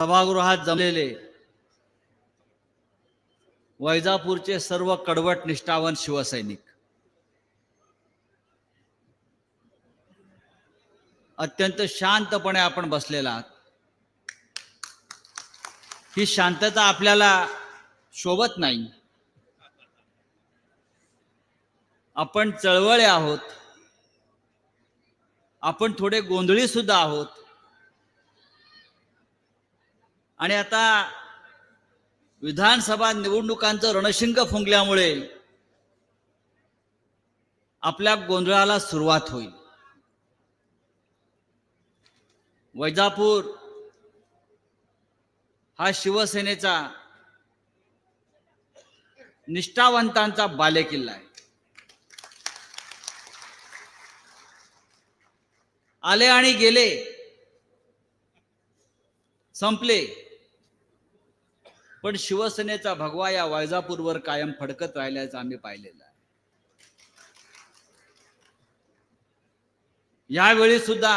सभागृहात जमलेले वैजापूरचे सर्व कडवट निष्ठावन शिवसैनिक अत्यंत शांतपणे आपण बसलेला आहात. ही शांतता आपल्याला शोभत नाही. आपण चळवळे आहोत. आपण थोडे गोंधळी सुद्धा आहोत. आणि आता विधानसभा निवडणुकांचं रणशिंग फुंकल्यामुळे आपल्या गोंधळाला सुरुवात होईल. वैजापूर हा शिवसेनेचा निष्ठावंतांचा बालेकिल्ला आहे. आले आणि गेले संपले. पण शिवसेनेचा भगवा या वैजापूरवर कायम फडकत राहिल्याचं आम्ही पाहिलेलं आहे. यावेळी सुद्धा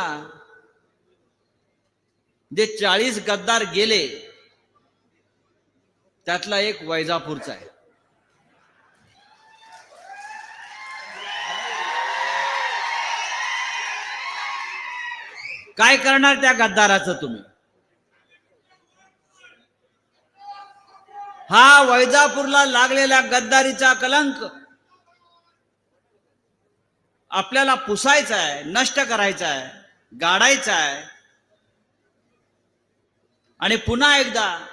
जे चाळीस गद्दार गेले त्यातला एक वैजापूरचा आहे. काय करणार त्या गद्दाराचं तुम्ही? हा वैजापूरला लागलेला गद्दारीचा कलंक आपल्याला पुसायचा आहे नष्ट करायचा आहे गाडायचा आहे. आणि पुन्हा एकदा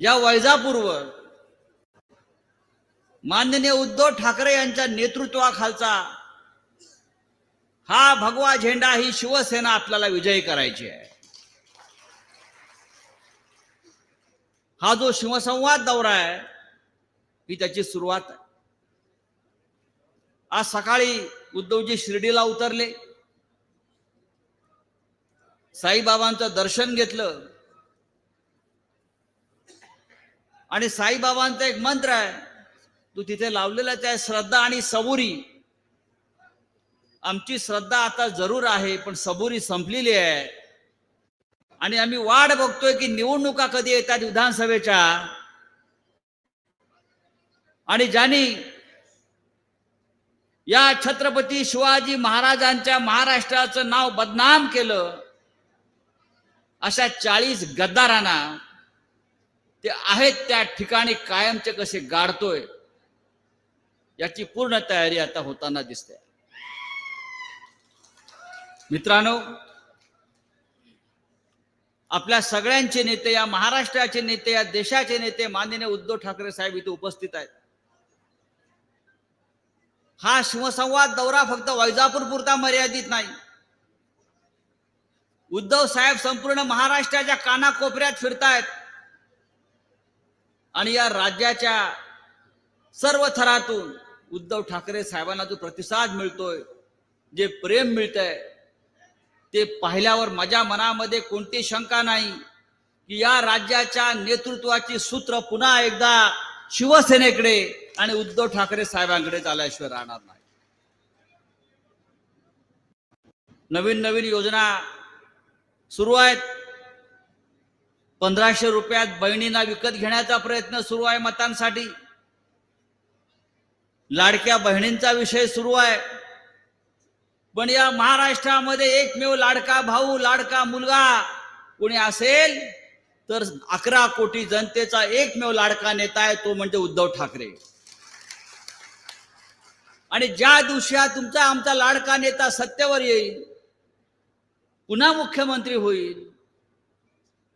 या वैजापूरवर माननीय उद्धव ठाकरे यांच्या नेतृत्वाखालचा हा भगवा झेंडा ही शिवसेना आपल्याला विजयी करायची आहे. हा जो शिवसंवाद दौरा आहे ही त्याची सुरुवात आहे. आज सकाळी उद्धवजी शिर्डीला उतरले. साईबाबांचं दर्शन घेतलं. आणि साईबाबांचा एक मंत्र आहे तू तिथे लावलेला त्या श्रद्धा आणि सबुरी. आमची श्रद्धा आता जरूर आहे पण सबुरी संपलेली आहे. आणि आम्ही वाट बघतोय की निवडणुका कधी येतात विधानसभेच्या? आणि ज्यांनी या छत्रपती शिवाजी महाराजांच्या महाराष्ट्राचं नाव बदनाम केलं अशा चाळीस गद्दारांना ते आहेत त्या ठिकाणी कायमचे कसे गाडतोय याची पूर्ण तयारी आता होताना दिसते. मित्रांनो आपल्या सगळ्यांचे नेते या महाराष्ट्राचे नेते या देशाचे नेते माननीय उद्धव ठाकरे साहेब इथे उपस्थित आहेत. हा शिवसंवाद दौरा फक्त वैजापूर पुरता मर्यादित नाही. उद्धव साहेब संपूर्ण महाराष्ट्राच्या कानाकोपऱ्यात फिरतायत. आणि या राज्याच्या सर्व थरातून उद्धव ठाकरे साहेबांना जो प्रतिसाद मिळतोय जे प्रेम मिळतंय ते पाहिल्यावर माझ्या मनामध्ये कोणती शंका नाही की या राज्याच्या नेतृत्वाची सूत्र पुन्हा एकदा शिवसेनेकडे आणि उद्धव ठाकरे साहेबांकडे झाल्याशिवाय राहणार नाही. नवीन नवीन योजना सुरू आहेत. पंधराशे रुपयात बहिणींना विकत घेण्याचा प्रयत्न सुरू आहे मतांसाठी. लाडक्या बहिणींचा विषय सुरू आहे. पण या महाराष्ट्रामध्ये एकमेव लाडका भाऊ लाडका मुलगा कोणी असेल तर अकरा कोटी जनतेचा एकमेव लाडका नेता आहे तो म्हणजे उद्धव ठाकरे. आणि ज्या दिवशी हा तुमचा आमचा लाडका नेता सत्तेवर येईल पुन्हा मुख्यमंत्री होईल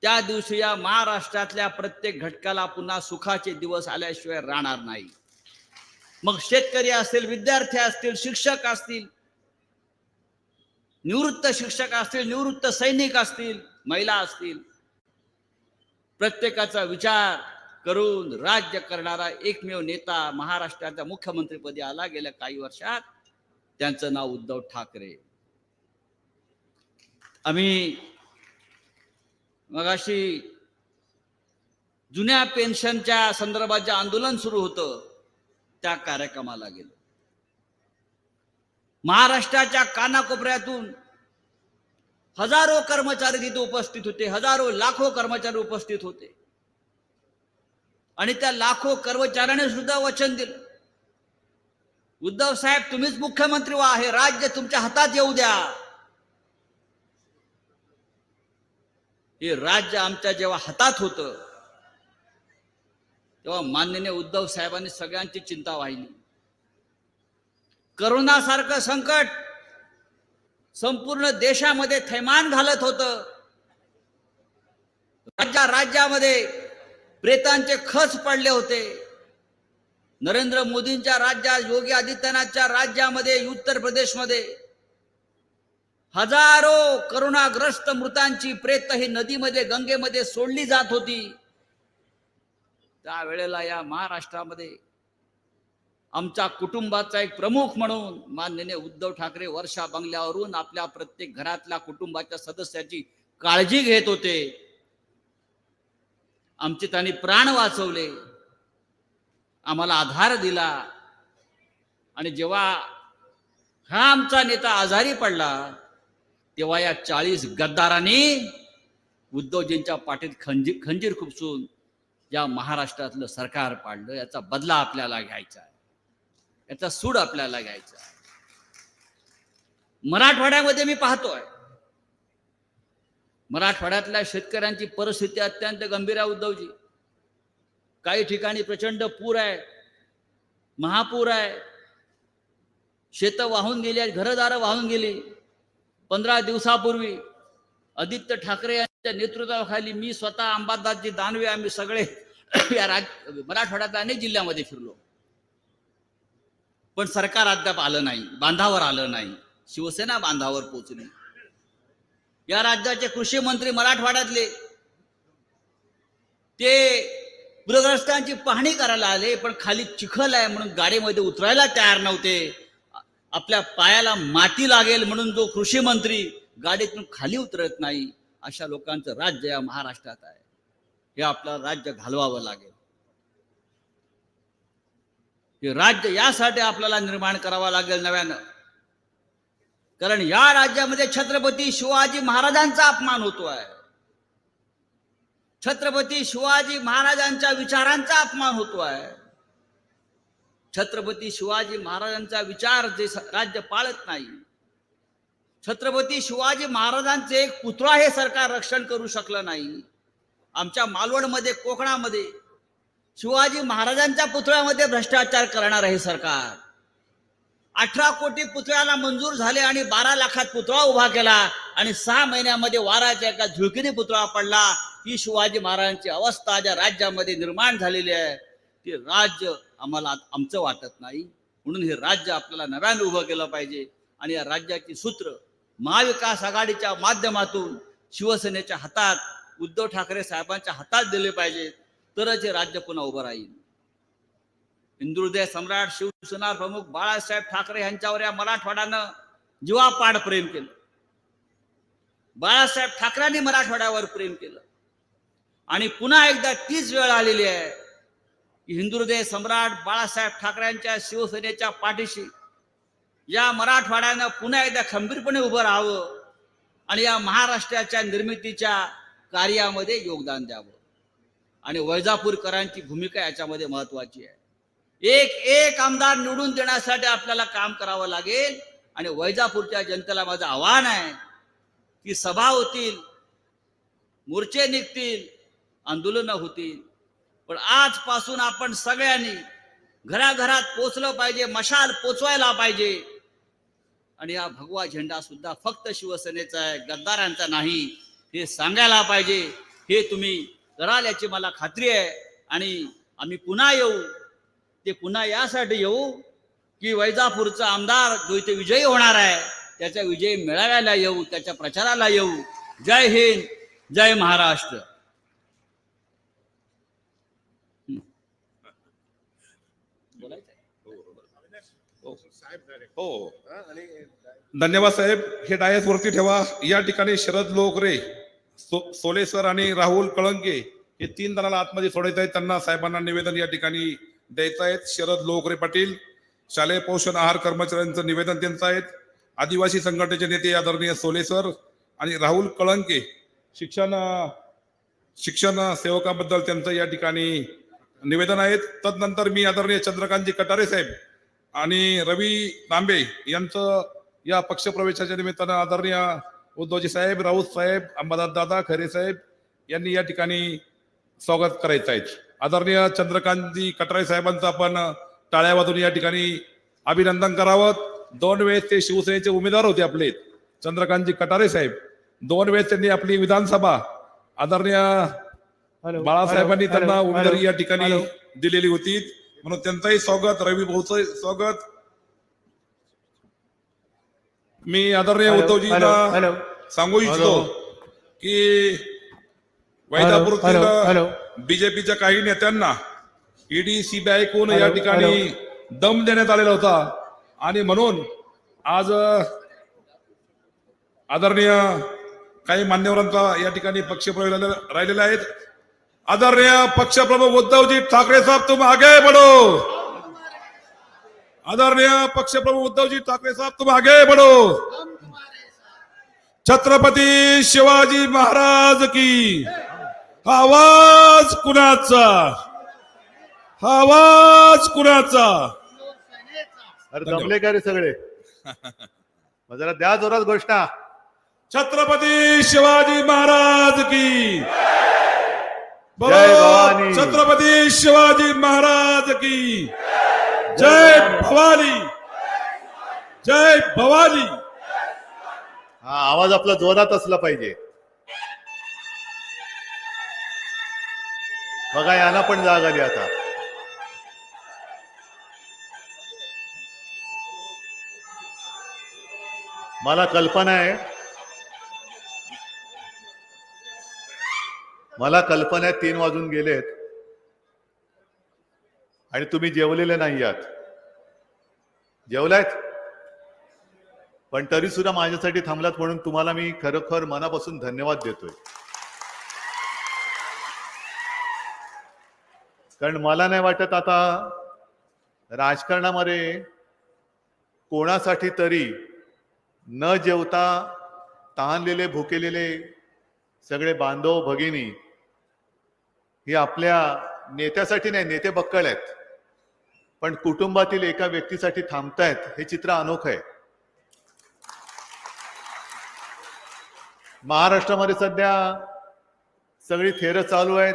त्या दिवशी या महाराष्ट्रातल्या प्रत्येक घटकाला पुन्हा सुखाचे दिवस आल्याशिवाय राहणार नाही. मग शेतकरी असतील विद्यार्थी असतील शिक्षक असतील निवृत्त शिक्षक असतील निवृत्त सैनिक असतील महिला असतील प्रत्येकाचा विचार करून राज्य करणारा एकमेव नेता महाराष्ट्राच्या मुख्यमंत्रीपदी आला गेल्या काही वर्षात त्यांचं नाव उद्धव ठाकरे. आम्ही मगाशी जुन्या पेन्शनच्या संदर्भात जे आंदोलन सुरू होतं त्या कार्यक्रमाला गेलो. महाराष्ट्राच्या कानाकोपऱ्यातून हजारो कर्मचारी तिथे उपस्थित होते हजारो लाखो कर्मचारी उपस्थित होते. आणि त्या लाखो कर्मचाऱ्याने सुद्धा वचन दिलं. उद्धव साहेब तुम्हीच मुख्यमंत्री व्हा हे राज्य तुमच्या हातात येऊ द्या. हे राज्य आमच्या जेव्हा हातात होतं तेव्हा माननीय उद्धव साहेबांनी सगळ्यांची चिंता वाहिली. करोनासारखं संकट संपूर्ण देशामध्ये थैमान घालत होतं. राज्या राज्यामध्ये प्रेतांचे खच पडले होते. नरेंद्र मोदींच्या राज्यात योगी आदित्यनाथच्या राज्यामध्ये उत्तर प्रदेशमध्ये हजारो करोनाग्रस्त मृतांची प्रेत ही नदीमध्ये गंगेमध्ये सोडली जात होती. त्यावेळेला या महाराष्ट्रामध्ये आमच्या कुटुंबाचा एक प्रमुख म्हणून माननीय उद्धव ठाकरे वर्षा बंगल्यावरून आपल्या प्रत्येक घरातल्या कुटुंबाच्या सदस्याची काळजी घेत होते. आमचे त्यांनी प्राण वाचवले. आम्हाला आधार दिला. आणि जेव्हा हा आमचा नेता आजारी पडला तेव्हा या चाळीस गद्दारांनी उद्धवजींच्या पाठीत खंजीर खंजीर खुपसून या महाराष्ट्रातलं सरकार पाडलं. याचा बदला आपल्याला घ्यायचा आहे. याचा सूड आपल्याला घ्यायचा मराठवाड्यामध्ये मी पाहतोय. मराठवाड्यातल्या शेतकऱ्यांची परिस्थिती अत्यंत गंभीर आहे उद्धवजी. काही ठिकाणी प्रचंड पूर आहे. महापूर आहे. शेतं वाहून गेली आहेत घरदारं वाहून गेली. पंधरा दिवसापूर्वी आदित्य ठाकरे यांच्या नेतृत्वाखाली मी स्वतः अंबादासजी दानवे आम्ही सगळे या राज मराठवाड्यातल्या अनेक जिल्ह्यामध्ये फिरलो. पण सरकार अद्याप आलं नाही बांधावर आलं नाही शिवसेना बांधावर पोचली. या राज्याचे कृषी मंत्री मराठवाड्यातले ते पूरग्रस्तांची पाहणी करायला आले पण खाली चिखल आहे म्हणून गाडीमध्ये उतरायला तयार नव्हते. आपल्या पायाला माती लागेल म्हणून जो कृषी मंत्री गाडीतून खाली उतरत नाही अशा लोकांचं राज्य या महाराष्ट्रात आहे. हे आपलं राज्य घालवावं लागेल. हे राज्य यासाठी आपल्याला निर्माण करावं लागेल नव्यानं. कारण या राज्यामध्ये छत्रपती शिवाजी महाराजांचा अपमान होतो आहे छत्रपती शिवाजी महाराजांच्या विचारांचा अपमान होतो आहे छत्रपती शिवाजी महाराजांचा विचार जे राज्य पाळत नाही. छत्रपती शिवाजी महाराजांचे एक पुतळा हे सरकार रक्षण करू शकलं नाही. आमच्या मालवणमध्ये कोकणामध्ये शिवाजी महाराजांच्या पुतळ्यामध्ये भ्रष्टाचार करणार आहे सरकार. अठरा कोटी पुतळ्याला मंजूर झाले आणि बारा लाखात पुतळा उभा केला आणि सहा महिन्यामध्ये वाराच्या एका झुळकीने पुतळा पडला. ही शिवाजी महाराजांची अवस्था ज्या राज्यामध्ये निर्माण झालेली आहे ते राज्य आम्हाला आमचं वाटत नाही. म्हणून हे राज्य आपल्याला नव्याने उभं केलं पाहिजे आणि या राज्याची सूत्र महाविकास आघाडीच्या माध्यमातून शिवसेनेच्या हातात उद्धव ठाकरे साहेबांच्या हातात दिले पाहिजेत तरच हे राज्य पुन्हा उभं राहील. हिंदुहृदय सम्राट शिवसेना प्रमुख बाळासाहेब ठाकरे यांच्यावर या मराठवाड्यानं जीवापाड प्रेम केलं. बाळासाहेब ठाकरेंनी मराठवाड्यावर प्रेम केलं. आणि पुन्हा एकदा तीच वेळ आलेली आहे की हिंदुहृदय सम्राट बाळासाहेब ठाकरेंच्या शिवसेनेच्या पाठीशी या मराठवाड्यानं पुन्हा एकदा खंबीरपणे उभं राहावं आणि या महाराष्ट्राच्या निर्मितीच्या कार्यामध्ये योगदान द्यावं. आणि वैजापूरकरांची भूमिका याच्यामध्ये महत्वाची आहे. एक एक आमदार निवडून देण्यासाठी आपल्याला काम करावं लागेल आणि वैजापूरच्या जनतेला माझं आव्हान आहे की सभा होतील मोर्चे निघतील आंदोलनं होतील. पण आजपासून आपण सगळ्यांनी घराघरात पोचलं पाहिजे मशाल पोचवायला पाहिजे. आणि हा भगवा झेंडा सुद्धा फक्त शिवसेनेचा आहे गद्दारांचा नाही हे सांगायला पाहिजे हे तुम्ही कराल याची मला खात्री आहे. आणि आम्ही पुन्हा येऊ. ते पुन्हा यासाठी येऊ की वैजापूरचा आमदार जो इथे विजयी होणार आहे त्याचा विजय मेळाव्याला येऊ त्याच्या प्रचाराला येऊ. जय हिंद जय महाराष्ट्र. हो. धन्यवाद साहेब. हे डायस वरती ठेवा. या ठिकाणी शरद लोकरे सो, सोले आणि राहुल कळंके हे तीन जणांना आतमध्ये सोडायचं आहे. त्यांना साहेबांना निवेदन या ठिकाणी द्यायचं आहे. शरद लोकरे पाटील शालेय पोषण आहार कर्मचाऱ्यांचं निवेदन त्यांचं आहे. आदिवासी संघटनेचे नेते आदरणीय सोलेसर आणि राहुल कळंके शिक्षण शिक्षण सेवकाबद्दल त्यांचं या ठिकाणी निवेदन आहेत तदनंतर मी आदरणीय चंद्रकांतजी कटारे साहेब आणि रवी तांबे यांचं या पक्षप्रवेशाच्या निमित्तानं आदरणीय उद्धवजी साहेब राऊत साहेब अंबादास दादा खरे साहेब यांनी या ठिकाणी स्वागत करायचं आहे. आदरणीय चंद्रकांतजी कटराय साहेबांचं आपण टाळ्या वाजून या ठिकाणी अभिनंदन करावं. दोन वेळेस ते शिवसेनेचे उमेदवार होते आपले. चंद्रकांतजी कटारे साहेब दोन वेळेस त्यांनी आपली विधानसभा आदरणीय बाळासाहेबांनी त्यांना उमेदवारी या ठिकाणी. दिलेली होती. म्हणून त्यांचंही स्वागत रवी भाऊचं स्वागत. मी आदरणीय हॅलो. सांगू इच्छितो. की वैदापूरतील बीजेपीच्या काही नेत्यांना ईडी सीबीआय कोण या ठिकाणी दम देण्यात आलेला होता. आणि म्हणून आज आदरणीय काही मान्यवरांचा या ठिकाणी पक्षप्रवेश राहिलेला- आहेत आदरणीय पक्षप्रमुख उद्धवजी ठाकरे साहेब तुम आगे बढ़ो. आदरणीय पक्षप्रमुख उद्धवजी ठाकरे साहेब तुम आगे बढ़ो. छत्रपती शिवाजी महाराज की हा आवाज कुणाचा? हा आवाज कुणाचा? अरे दमले का रे सगळे? मग जरा द्या जोरात घोषणा. छत्रपती शिवाजी महाराज की बोलो, जय भवानी. छत्रपती शिवाजी महाराज की जय भवानी! जय भवानी! हा आवाज आपला जोरात असला पाहिजे. बघा यांना पण जाग आली आता. मला कल्पना आहे. मला कल्पना आहे तीन वाजून गेलेत. आणि तुम्ही जेवलेले नाही आहात. जेवलायत? पण तरी सुद्धा माझ्यासाठी थांबलात म्हणून तुम्हाला मी खरोखर मनापासून धन्यवाद देतोय. कारण मला नाही वाटत आता राजकारणामध्ये कोणासाठी तरी न जेवता तहानलेले भुकेलेले सगळे बांधव भगिनी ही आपल्या नेत्यासाठी नाही नेते बक्कळ आहेत. पण कुटुंबातील एका व्यक्तीसाठी थांबतायत हे चित्र अनोखं आहे. महाराष्ट्रामध्ये सध्या सगळी थेरं चालू आहेत.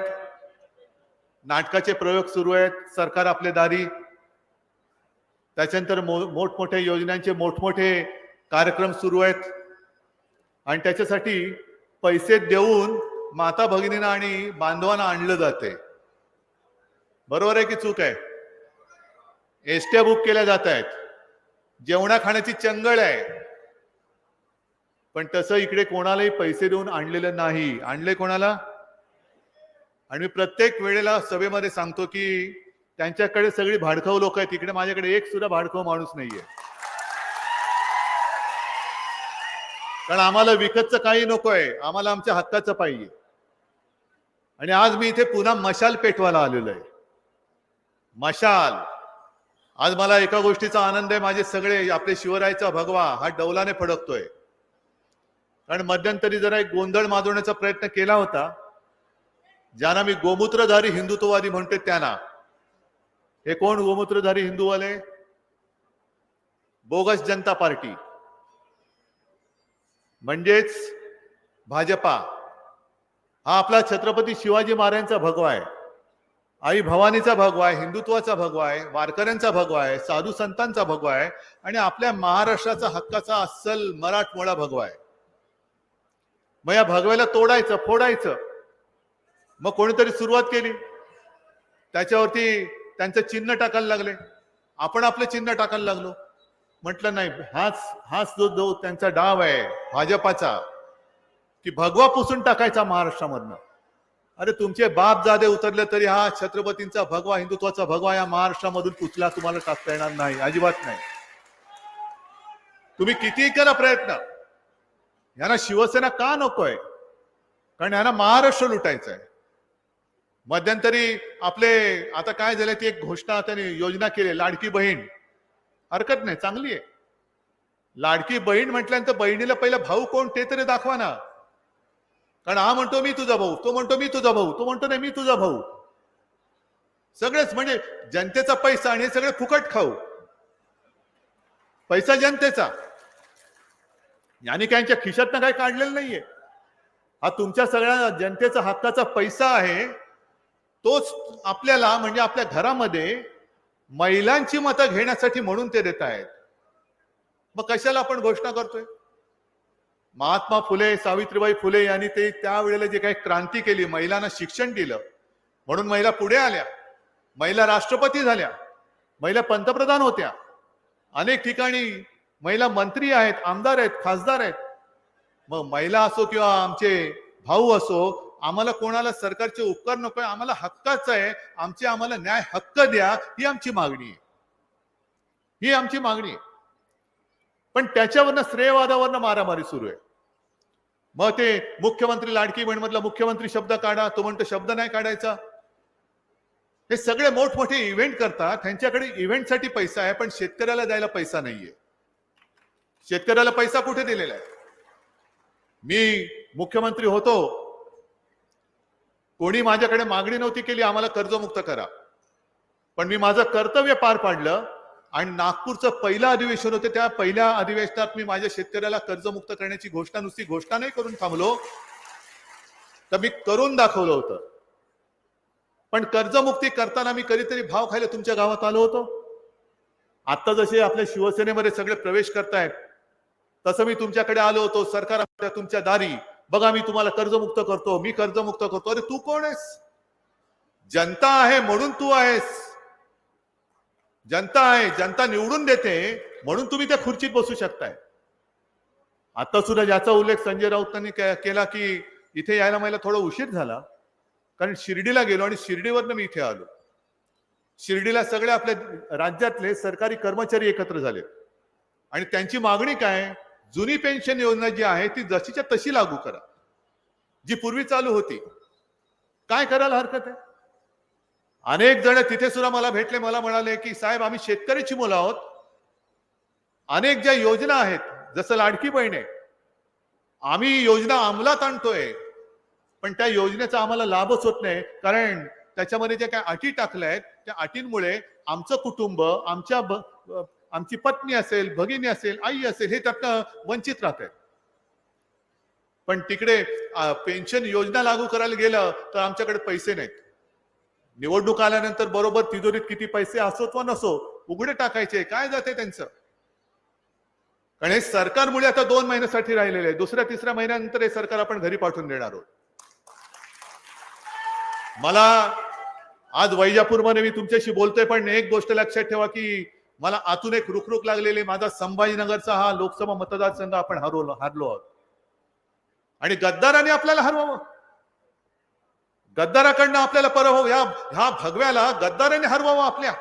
नाटकाचे प्रयोग सुरू आहेत. सरकार आपले दारी. त्याच्यानंतर मो मोठमोठ्या योजनांचे मोठमोठे कार्यक्रम सुरू आहेत. आणि त्याच्यासाठी पैसे देऊन माता भगिनींना आणि बांधवांना आणलं जाते बरोबर आहे की चूक आहे? एसट्या बुक केल्या जात आहेत. जेवणा खाण्याची चंगळ आहे. पण तसं इकडे कोणालाही पैसे देऊन आणलेलं नाही. आणले कोणाला? आणि मी प्रत्येक वेळेला सभेमध्ये सांगतो की त्यांच्याकडे सगळी भाडखाऊ लोक आहेत. इकडे माझ्याकडे एक सुद्धा भाडखाऊ माणूस नाहीये. कारण आम्हाला विकतचं काही नकोय आम्हाला आमच्या हक्काचं पाहिजे. आणि आज मी इथे पुन्हा मशाल पेटवायला आलेलो आहे. मशाल. आज मला एका गोष्टीचा आनंद आहे. माझे सगळे आपले शिवरायचा भगवा हा डौलाने फडकतोय. कारण मध्यंतरी जरा एक गोंधळ माजवण्याचा प्रयत्न केला होता. ज्यांना मी गोमूत्रधारी हिंदुत्ववादी म्हणते त्यांना. हे कोण गोमूत्रधारी हिंदूवाले? बोगस जनता पार्टी. म्हणजेच भाजपा. हा आपला छत्रपती शिवाजी महाराजांचा भगवा आहे. आई भवानीचा भगवा आहे हिंदुत्वाचा भगवा आहे वारकऱ्यांचा भगवा आहे साधू संतांचा भगवा आहे आणि आपल्या महाराष्ट्राचा हक्काचा अस्सल मराठमोळा भगवा आहे. मग या भगव्याला तोडायचं फोडायचं. मग कोणीतरी सुरुवात केली. त्याच्यावरती त्यांचं चिन्ह टाकायला लागले. आपण आपलं चिन्ह टाकायला लागलो. म्हटलं नाही हाच हाच जो जो त्यांचा डाव आहे भाजपाचा की भगवा पुसून टाकायचा महाराष्ट्रामधनं. अरे तुमचे बाप जादे उतरले तरी हा छत्रपतींचा भगवा हिंदुत्वाचा भगवा या महाराष्ट्रामधून पुचला तुम्हाला टाकता येणार नाही अजिबात नाही. तुम्ही कितीही करा प्रयत्न. यांना शिवसेना का नकोय? कारण यांना महाराष्ट्र लुटायचं आहे मध्यंतरी आपले आता काय झाले ती एक घोषणा त्यांनी योजना केली लाडकी बहीण. हरकत नाही चांगली आहे. लाडकी बहीण म्हटल्यानंतर बहिणीला पहिला भाऊ कोण ते तरी दाखवा ना. कारण हा म्हणतो मी तुझा भाऊ तो म्हणतो मी तुझा भाऊ तो म्हणतो नाही मी तुझा भाऊ. सगळेच म्हणजे जनतेचा पैसा आणि सगळे फुकट खाऊ. पैसा जनतेचा. यांनी यांच्या खिशातनं काही काढलेलं नाहीये. हा तुमच्या सगळ्या जनतेचा हक्काचा पैसा आहे. तोच आपल्याला म्हणजे आपल्या घरामध्ये महिलांची मतं घेण्यासाठी म्हणून ते देत आहेत मग कशाला आपण घोषणा करतोय? महात्मा फुले सावित्रीबाई फुले यांनी ते त्यावेळेला जे काही क्रांती केली महिलांना शिक्षण दिलं म्हणून महिला पुढे आल्या महिला राष्ट्रपती झाल्या महिला पंतप्रधान होत्या. अनेक ठिकाणी महिला मंत्री आहेत आमदार आहेत खासदार आहेत. मग महिला असो किंवा आमचे भाऊ असो आम्हाला कोणाला सरकारचे उपकार नको आहे आम्हाला हक्काच आहे आमचे आम्हाला न्याय हक्क द्या ही आमची मागणी आहे. ही आमची मागणी आहे. पण त्याच्यावरनं श्रेयवादावरनं मारामारी सुरू आहे. मग ते मुख्यमंत्री लाडकी बहीण मधला मुख्यमंत्री शब्द काढा तो म्हणतो शब्द नाही काढायचा. हे सगळे मोठमोठे इव्हेंट करतात. त्यांच्याकडे इव्हेंटसाठी पैसा आहे पण शेतकऱ्याला द्यायला पैसा नाहीये. शेतकऱ्याला पैसा कुठे दिलेला आहे? मी मुख्यमंत्री होतो. कोणी माझ्याकडे मागणी नव्हती केली आम्हाला कर्जमुक्त करा. पण मी माझं कर्तव्य पार पाडलं. आणि नागपूरचं पहिलं अधिवेशन होतं त्या पहिल्या अधिवेशनात मी माझ्या शेतकऱ्याला कर्जमुक्त करण्याची घोषणा नुसती घोषणा नाही करून थांबलो. तर मी करून दाखवलं होतं. पण कर्जमुक्ती करताना मी कधीतरी भाव खायला तुमच्या गावात आलो होतो. आता जसे आपल्या शिवसेनेमध्ये सगळे प्रवेश करतायत तसं मी तुमच्याकडे आलो होतो. सरकार तुमच्या दारी. बघा मी तुम्हाला कर्जमुक्त करतो मी कर्जमुक्त करतो. अरे तू कोण आहेस? जनता आहे म्हणून तू आहेस. जनता आहे जनता निवडून देते म्हणून तुम्ही त्या खुर्चीत बसू शकताय. आता सुद्धा ज्याचा उल्लेख संजय राऊतांनी केला की इथे यायला मला थोडा उशीर झाला कारण शिर्डीला गेलो आणि शिर्डीवरनं मी इथे आलो. शिर्डीला सगळे आपल्या राज्यातले सरकारी कर्मचारी एकत्र झाले आणि त्यांची मागणी काय? जुनी पेन्शन योजना जी आहे ती जशीच्या तशी लागू करा. जी पूर्वी चालू होती. काय करायला हरकत आहे? अनेक जण तिथे सुद्धा मला भेटले मला म्हणाले की साहेब आम्ही शेतकऱ्याची मुलं आहोत. अनेक ज्या योजना आहेत जसं लाडकी बहीण आहे आम्ही योजना अंमलात आणतोय पण त्या योजनेचा आम्हाला लाभच होत नाही कारण त्याच्यामध्ये ज्या काही अटी टाकल्या आहेत त्या अटींमुळे आमचं कुटुंब आमच्या आमची पत्नी असेल भगिनी असेल आई असेल हे त्यातनं वंचित राहत आहेत. पण तिकडे पेन्शन योजना लागू करायला गेलं तर आमच्याकडे पैसे नाहीत. निवडणूक आल्यानंतर बरोबर तिजोरीत किती पैसे असोत वा नसो. उघडे टाकायचे. काय जाते त्यांचं? कारण हे सरकारमुळे आता दोन महिन्यासाठी राहिलेले आहे दुसऱ्या तिसऱ्या महिन्यानंतर हे सरकार आपण घरी पाठवून देणार आहोत. मला आज वैजापूरमध्ये मी तुमच्याशी बोलतोय पण एक गोष्ट लक्षात ठेवा की मला आतून एक रुखरुख लागलेली माझा संभाजीनगरचा हा लोकसभा मतदारसंघ आपण हरवलो हरलो आहोत. आणि गद्दाराने आपल्याला हरवावं. गद्दाराकडनं आपल्याला पराभव या ह्या भगव्याला गद्दाराने हरवावं आपल्या.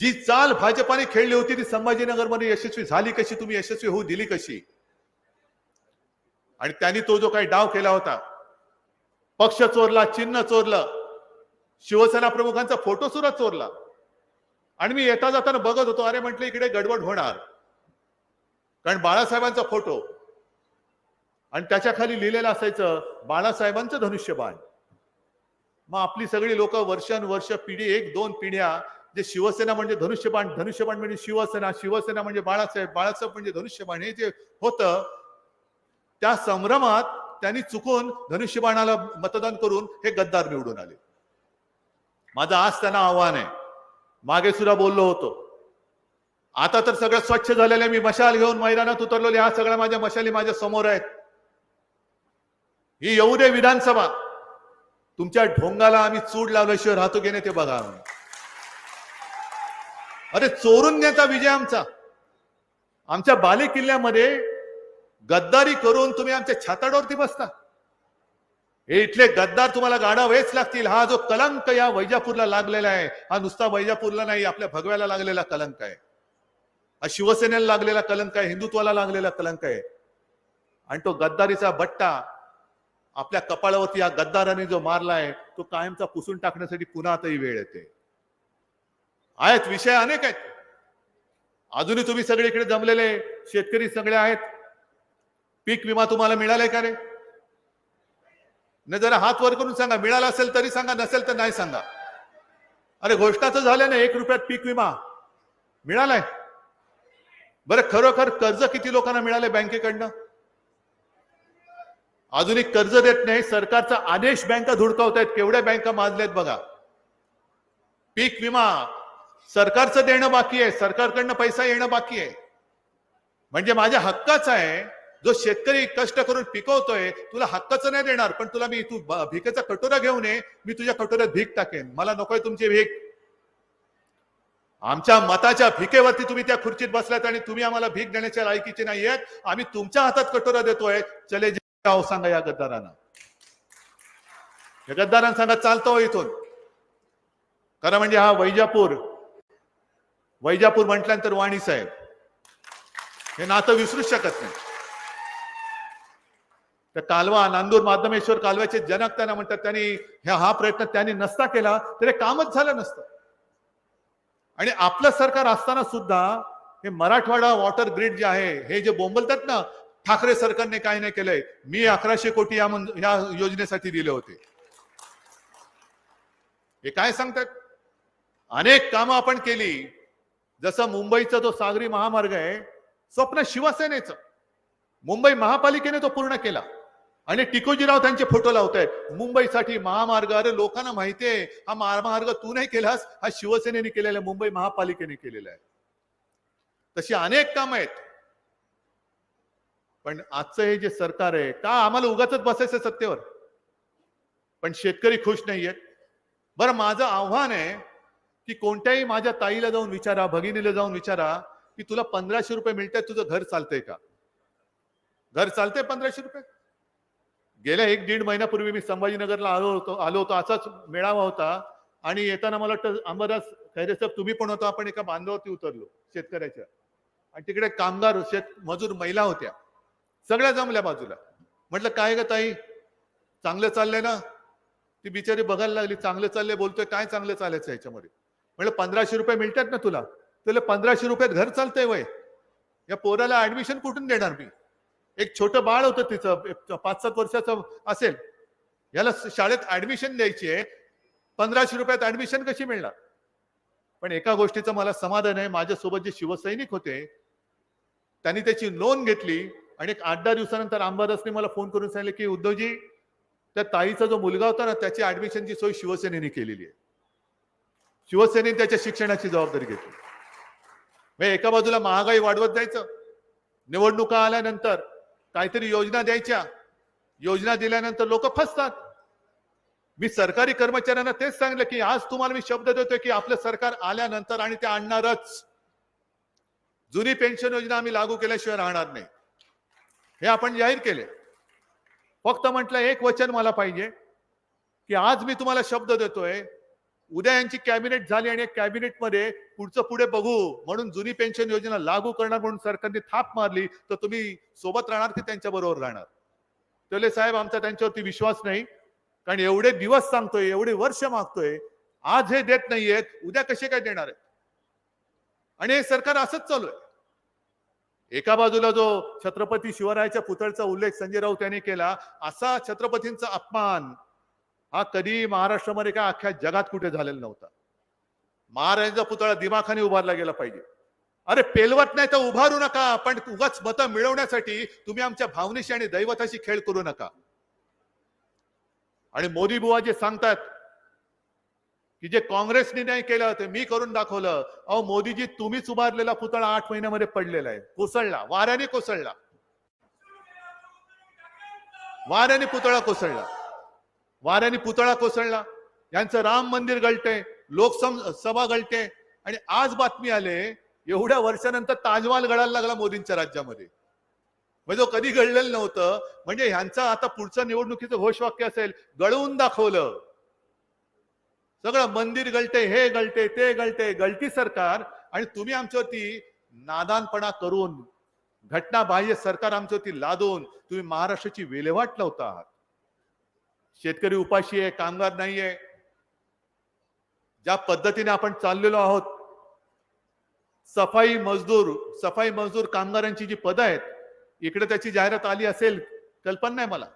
जी चाल भाजपाने खेळली होती ती संभाजीनगरमध्ये यशस्वी झाली कशी? तुम्ही यशस्वी होऊ दिली कशी? आणि त्यांनी तो जो काही डाव केला होता पक्ष चोरला चिन्ह चोरलं शिवसेना प्रमुखांचा फोटो सुद्धा चोरला. आणि मी येता जाताना बघत होतो अरे म्हटलं इकडे गडबड होणार. कारण बाळासाहेबांचा फोटो आणि त्याच्याखाली लिहिलेलं असायचं बाळासाहेबांचं धनुष्यबाण. मग आपली सगळी लोक वर्षानुवर्ष पिढी एक दोन पिढ्या जे शिवसेना म्हणजे धनुष्यबाण धनुष्यबाण म्हणजे शिवसेना शिवसेना म्हणजे बाळासाहेब बाळासाहेब म्हणजे धनुष्यबाण हे जे होतं त्या संभ्रमात त्यांनी चुकून धनुष्यबाणाला मतदान करून हे गद्दार निवडून आले. माझं आज त्यांना आव्हान आहे. मागे सुद्धा बोललो होतो. आता तर सगळं स्वच्छ झालेलं मी मशाल घेऊन मैदानात उतरलो ह्या सगळ्या माझ्या मशाली माझ्यासमोर आहेत. ही येऊ दे विधानसभा. तुमच्या ढोंगाला आम्ही चूड लावल्याशिवाय राहतो की नाही ते बघा अरे चोरून न्याचा विजय आमचा. आमच्या बाले किल्ल्यामध्ये गद्दारी करून तुम्ही आमच्या छाताडावरती बसता. हे इथले गद्दार तुम्हाला गाडावेच लागतील. हा जो कलंक या वैजापूरला लागलेला आहे हा नुसता वैजापूरला नाही आपल्या भगव्याला लागलेला कलंक आहे. हा शिवसेनेला लागलेला कलंक आहे हिंदुत्वाला लागलेला कलंक आहे. आणि तो गद्दारीचा बट्टा आपल्या कपाळावरती या गद्दाराने जो मारलाय तो कायमचा पुसून टाकण्यासाठी पुन्हा आताही वेळ येते. आहेत विषय अनेक आहेत. अजूनही तुम्ही सगळीकडे जमलेले शेतकरी सगळे आहेत. पीक विमा तुम्हाला मिळालाय का रे? न जरा हात वर करून सांगा. मिळाला असेल तरी सांगा नसेल तर नाही सांगा. अरे गोष्टाचं झाल्या ना एक रुपयात पीक विमा. मिळालाय. बरं खरोखर कर्ज किती लोकांना मिळाले बँकेकडनं? अजूनही कर्ज देत नाही सरकारचा आदेश बँका धुडकावत आहेत केवढ्या बँका माजल्यात बघा. पीक विमा सरकारचं देणं बाकी आहे सरकारकडनं पैसा येणं बाकी आहे. म्हणजे माझ्या हक्काचा आहे जो शेतकरी कष्ट करून पिकवतोय तुला हक्काचं नाही देणार पण तुला मी तू भिकेचा कटोरा घेऊन ये मी तुझ्या कटोऱ्यात भीक टाकेन. मला नकोय तुमची भीक. आमच्या मताच्या भिकेवरती तुम्ही त्या खुर्चीत बसलात आणि तुम्ही आम्हाला भीक देण्याच्या लायकीचे नाही आहेत आम्ही तुमच्या हातात कटोरा देतोय. चले आहो सांगा या गद्दारांना. या गद्दारांना सांगा चालतो हो इथून. खरं म्हणजे हा वैजापूर वैजापूर म्हटल्यानंतर वाणी साहेब. हे नातं विसरूच शकत नाही. त्या कालवा नांदूर माधमेश्वर कालव्याचे जनक त्यांना म्हणतात त्यांनी ह्या हा प्रयत्न त्यांनी नसता केला तर हे कामच झालं नसतं. आणि आपलं सरकार असताना सुद्धा हे मराठवाडा वॉटर ग्रीड जे आहे हे जे बोंबलतात ना ठाकरे सरकारने काय नाही केलंय. मी अकराशे कोटी या या योजनेसाठी दिले होते. हे काय सांगतात? अनेक कामं आपण केली. जसं मुंबईचा जो सागरी महामार्ग आहे स्वप्न शिवसेनेचं. मुंबई महापालिकेने तो पूर्ण केला. आणि टिकोजीराव त्यांचे फोटो लावतायत. मुंबईसाठी महामार्ग अरे लोकांना माहितीये हा महामार्ग तू नाही केलास हा शिवसेनेने केलेला आहे मुंबई महापालिकेने केलेला आहे. तशी अनेक कामं आहेत. पण आजचं हे जे सरकार आहे का आम्हाला उगाच बसायचं सत्तेवर? पण शेतकरी खुश नाहीयेत बरं माझं आव्हान आहे की कोणत्याही माझ्या ताईला जाऊन विचारा भगिनीला जाऊन विचारा की तुला पंधराशे रुपये मिळतात तुझं घर चालतंय का? घर चालतंय पंधराशे रुपये? गेल्या एक दीड महिन्यापूर्वी मी संभाजीनगरला आलो होतो आलो होतो असाच मेळावा होता. आणि येताना मला वाटतं अंबरदास खैरे साहेब तुम्ही पण होता आपण एका बांधावरती उतरलो शेतकऱ्याच्या. आणि तिकडे कामगार शेत मजूर महिला होत्या. सगळ्या जमल्या बाजूला. म्हटलं काय ग ताई? चांगलं चाललंय ना? ती बिचारी बघायला लागली चांगलं चाललंय बोलतोय काय चांगलं चालायचं याच्यामध्ये? म्हटलं पंधराशे रुपये मिळतात ना तुला? तुला पंधराशे रुपयात घर चालतंय वय. या पोराला ऍडमिशन कुठून देणार मी? एक छोटं बाळ होतं तिचं पाच सात वर्षाचं असेल. याला शाळेत ऍडमिशन द्यायची आहे. पंधराशे रुपयात ऍडमिशन कशी मिळणार? पण एका गोष्टीचं मला समाधान आहे. माझ्यासोबत जे शिवसैनिक होते त्यांनी त्याची नोंद घेतली. आणि एक आठ दहा दिवसानंतर अंबादासने मला फोन करून सांगितले की उद्धवजी त्या ताईचा जो मुलगा होता ना त्याची ऍडमिशनची सोय शिवसेनेने केलेली आहे. शिवसेनेने त्याच्या शिक्षणाची जबाबदारी घेतली. म्हणजे एका बाजूला महागाई वाढवत जायचं निवडणुका आल्यानंतर काहीतरी योजना द्यायच्या योजना दिल्यानंतर लोक फसतात. मी सरकारी कर्मचाऱ्यांना तेच सांगितलं की आज तुम्हाला मी शब्द देतोय की आपलं सरकार आल्यानंतर आणि ते आणणारच. जुनी पेन्शन योजना आम्ही लागू केल्याशिवाय राहणार नाही. हे आपण जाहीर केले. फक्त म्हटलं एक वचन मला पाहिजे की आज मी तुम्हाला शब्द देतोय उद्या यांची कॅबिनेट झाली आणि कॅबिनेटमध्ये पुढचं पुढे बघू म्हणून जुनी पेन्शन योजना लागू करणार म्हणून सरकारने थाप मारली तर तुम्ही सोबत राहणार की त्यांच्या बरोबर राहणार? तले साहेब आमचा त्यांच्यावरती विश्वास नाही कारण एवढे दिवस सांगतोय एवढे वर्ष मागतोय आज हे देत नाहीयेत उद्या कसे काय देणार आहेत? आणि हे सरकार असंच चालू आहे. एका बाजूला जो छत्रपती शिवरायाच्या पुतळचा उल्लेख संजय राऊत यांनी केला असा छत्रपतींचा अपमान हा कधी महाराष्ट्रामध्ये काय अख्ख्या जगात कुठे झालेला नव्हता. महाराजांचा पुतळा दिमाखाने उभारला गेला पाहिजे. अरे पेलवत नाही तर उभारू नका पण उगाच मतं मिळवण्यासाठी तुम्ही आमच्या भावनेशी आणि दैवताशी खेळ करू नका. आणि मोदी बुवा जे सांगतात की जे काँग्रेसने नाही केलं ते मी करून दाखवलं. अहो मोदीजी तुम्हीच उभारलेला पुतळा आठ महिन्यामध्ये पडलेला आहे. कोसळला. वाऱ्याने कोसळला. वाऱ्याने पुतळा कोसळला. वाऱ्याने पुतळा कोसळला. यांचं राम मंदिर गळते लोकसभा गळते. आणि आज बातमी आले एवढ्या वर्षानंतर ताजमहाल गळायला लागला मोदींच्या राज्यामध्ये. म्हणजे तो कधी घडलेलं नव्हतं. म्हणजे ह्यांचा आता पुढचं निवडणुकीचं घोषवाक्य असेल गळवून दाखवलं. सगळं मंदिर गळते हे गळते ते गळते गळती सरकार आणि तुम्ही आमच्यावरती नादानपणा करून घटना बाह्य सरकार आमच्यावरती लादून तुम्ही महाराष्ट्राची विल्हेवाट लावता आहात शेतकरी उपाशी आहे कामगार नाहीये ज्या पद्धतीने आपण चाललेलो आहोत सफाई मजदूर सफाई मजदूर कामगारांची जी पदं आहेत इकडे त्याची जाहिरात आली असेल कल्पना नाही मला.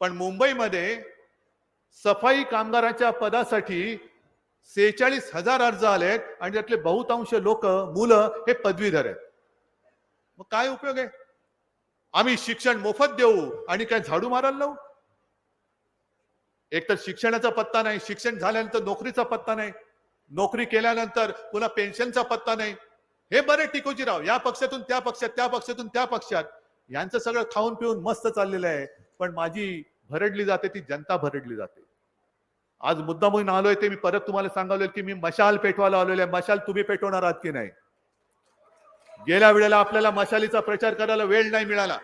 पण मुंबईमध्ये सफाई कामगाराच्या पदासाठी सेहेचाळीस हजार अर्ज आलेत आणि त्यातले बहुतांश लोक मुलं हे पदवीधर आहेत. मग काय उपयोग आहे? आम्ही शिक्षण मोफत देऊ आणि काय झाडू मारायला लावू? एक तर शिक्षणाचा पत्ता नाही शिक्षण झाल्यानंतर नोकरीचा पत्ता नाही नोकरी केल्यानंतर पुन्हा पेन्शनचा पत्ता नाही. हे बरे टिकोजीराव या पक्षातून त्या पक्षात त्या पक्षातून त्या पक्षात. यांचं सगळं खाऊन पिऊन मस्त चाललेलं आहे. पण माझी भरडली जाते ती जनता भरडली जाते. आज मुद्दा म्हणून आलोय ते मी परत तुम्हाला सांगावलं की मी मशाल पेटवायला आलेलो आहे मशाल तुम्ही पेटवणार आहात की नाही? गेल्या वेळेला आपल्याला मशालीचा प्रचार करायला वेळ नाही मिळाला.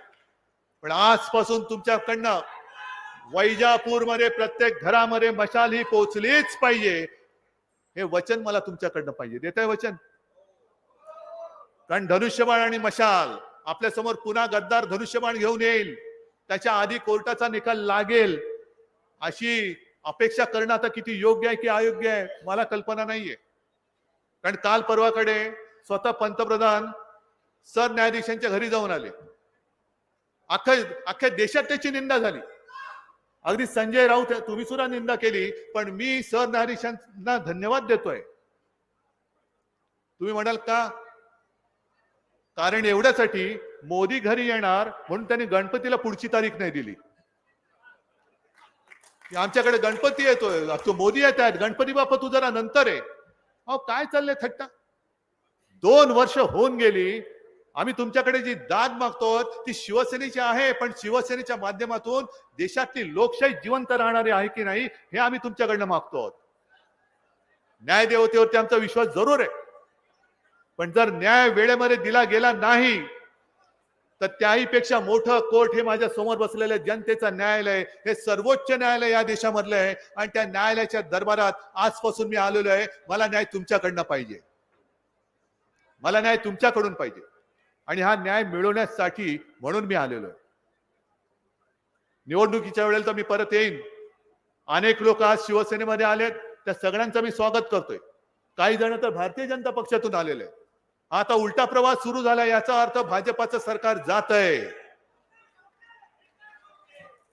पण आजपासून तुमच्याकडनं वैजापूरमध्ये प्रत्येक घरामध्ये मशाल ही पोहोचलीच पाहिजे. हे वचन मला तुमच्याकडनं पाहिजे. देत आहे वचन? कारण धनुष्यबाण आणि मशाल आपल्यासमोर पुन्हा गद्दार धनुष्यबाण घेऊन येईल. त्याच्या आधी कोर्टाचा निकाल लागेल अशी अपेक्षा करणं आता किती योग्य आहे की अयोग्य आहे मला कल्पना नाहीये. कारण काल परवाकडे स्वतः पंतप्रधान सरन्यायाधीशांच्या घरी जाऊन आले. अख्ख्या अख्ख्या देशात त्याची निंदा झाली. अगदी संजय राऊत तुम्ही सुद्धा निंदा केली पण मी सरन्यायाधीशांना धन्यवाद देतोय. तुम्ही म्हणाल का कारण एवढ्यासाठी मोदी घरी येणार म्हणून त्यांनी गणपतीला पुढची तारीख नाही दिली. आमच्याकडे गणपती येतोय. तो मोदी येत आहेत गणपती बाप्पा तू जरा नंतर आहे अहो काय चाललंय थट्टा? दोन वर्ष होऊन गेली आम्ही तुमच्याकडे जी दाद मागतो ती शिवसेनेची आहे पण शिवसेनेच्या माध्यमातून देशातली लोकशाही जिवंत राहणारी आहे की नाही हे आम्ही तुमच्याकडनं मागतो न्यायदेवतेवरती आमचा विश्वास जरूर आहे. पण जर न्याय वेळेमध्ये दिला गेला नाही तर त्याही पेक्षा मोठं कोर्ट हे माझ्यासमोर बसलेलं जनतेचं न्यायालय हे सर्वोच्च न्यायालय या देशामधलं आहे. आणि त्या न्यायालयाच्या दरबारात आजपासून मी आलेलो आहे. मला न्याय तुमच्याकडनं पाहिजे. मला न्याय तुमच्याकडून पाहिजे. आणि हा न्याय मिळवण्यासाठी म्हणून मी आलेलो आहे. निवडणुकीच्या वेळेला तर मी परत येईन. अनेक लोक आज शिवसेनेमध्ये आलेत. त्या सगळ्यांचं मी स्वागत करतोय. काही जण तर भारतीय जनता पक्षातून आलेले आहेत. आता उलटा प्रवास सुरू झाला याचा अर्थ भाजपाचं सरकार जात आहे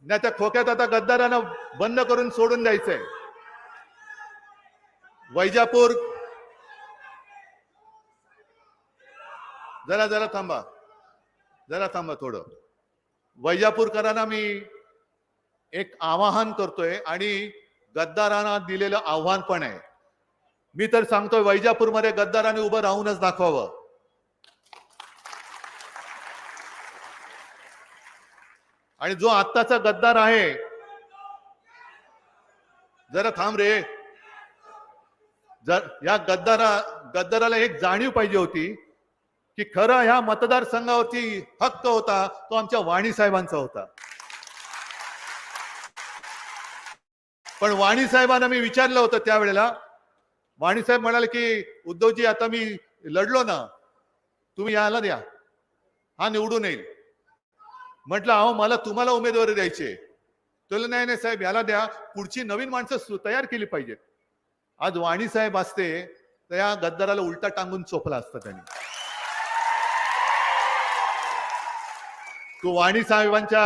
नाही त्या खोक्यात आता गद्दारांना बंद करून सोडून द्यायचंय. वैजापूर. जरा जरा थांबा. जरा थांबा थोडं. वैजापूरकरांना मी एक आवाहन करतोय आणि गद्दारांना दिलेलं आव्हान पण आहे. मी तर सांगतोय वैजापूरमध्ये गद्दाराने उभं राहूनच दाखवावं. आणि जो आत्ताचा गद्दार आहे जरा थांब रे. जर या गद्दारा गद्दाराला एक जाणीव पाहिजे होती की खरं ह्या मतदारसंघावरती हक्क होता तो आमच्या वाणी साहेबांचा होता. पण वाणी साहेबांना मी विचारलं होतं त्यावेळेला वाणी साहेब म्हणाले की उद्धवजी आता मी लढलो ना तुम्ही याला द्या. हा निवडून येईल. म्हटलं अहो मला तुम्हाला उमेदवारी द्यायची तुला नाही नाही साहेब याला द्या. पुढची नवीन माणसं तयार केली पाहिजेत. आज वाणी साहेब असते तर या गद्दाराला उलटा टांगून चोपला असतं त्यांनी. तू वाणी साहेबांच्या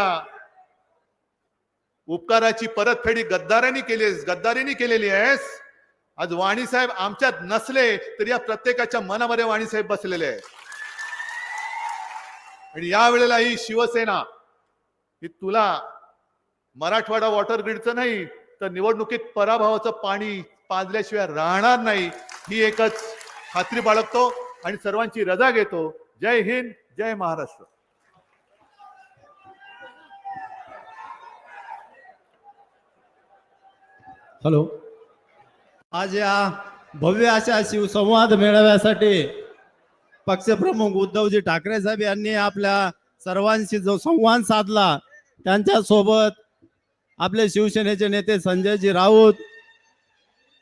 उपकाराची परतफेडी गद्दारांनी केली गद्दारीने केलेली आहेस. आज वाणी साहेब आमच्यात नसले तरी या प्रत्येकाच्या मनामध्ये वाणी साहेब बसलेले आहे आणि या वेळेला ही शिवसेना ही तुला मराठवाडा वॉटर ग्रीडचं नाही तर निवडणुकीत पराभवाचं पाणी पाजल्याशिवाय राहणार नाही ही एकच खात्री बाळगतो आणि सर्वांची रजा घेतो. जय हिंद जय महाराष्ट्र. हॅलो. आज या भव्य अशा शिवसंवाद मेळाव्यासाठी पक्षप्रमुख उद्धवजी ठाकरे साहेब यांनी आपल्या सर्वांशी जो संवाद साधला त्यांच्यासोबत आपले शिवसेनेचे नेते संजयजी राऊत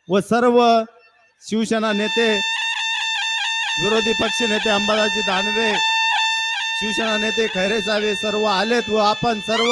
व सर्व शिवसेना नेते विरोधी पक्ष नेते अंबादासजी दानवे शिवसेना नेते खैरे साहेब सर्व आलेत व आपण सर्व